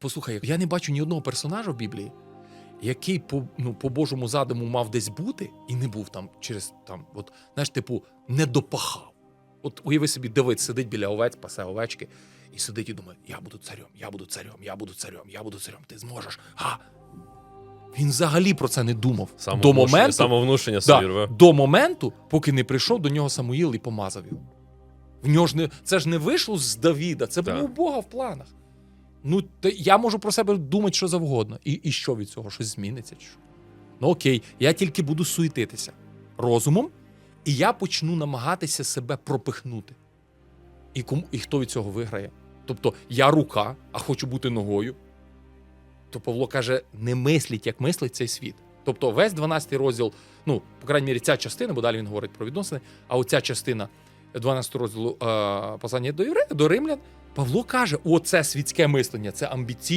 Послухай, я не бачу ні одного персонажа в Біблії, який по, ну, по Божому задуму мав десь бути і не був там через там, от, знаєш, типу, не допахав. От уяви собі, Давид сидить біля овець, пасе овечки, і сидить і думає: я буду царем, я буду царем, я буду царем, я буду царем, ти зможеш. А! Він взагалі про це не думав. До моменту, самовнушення да, до моменту, поки не прийшов до нього Самуїл і помазав його. В нього ж не, це ж не вийшло з Давіда, це було у Бога в планах. Ну, я можу про себе думати що завгодно. І, і що від цього? Щось зміниться? Що? Ну окей, я тільки буду суетитися розумом, і я почну намагатися себе пропихнути. І, кому, і хто від цього виграє? Тобто я рука, а хочу бути ногою. То Павло каже: не мисліть, як мислить цей світ. Тобто, весь 12 розділ, ну, по крайній мірі, ця частина, бо далі він говорить про відносини, а оця частина 12 розділу е, послання до євреїв, до римлян, Павло каже: оце світське мислення, це амбіційне.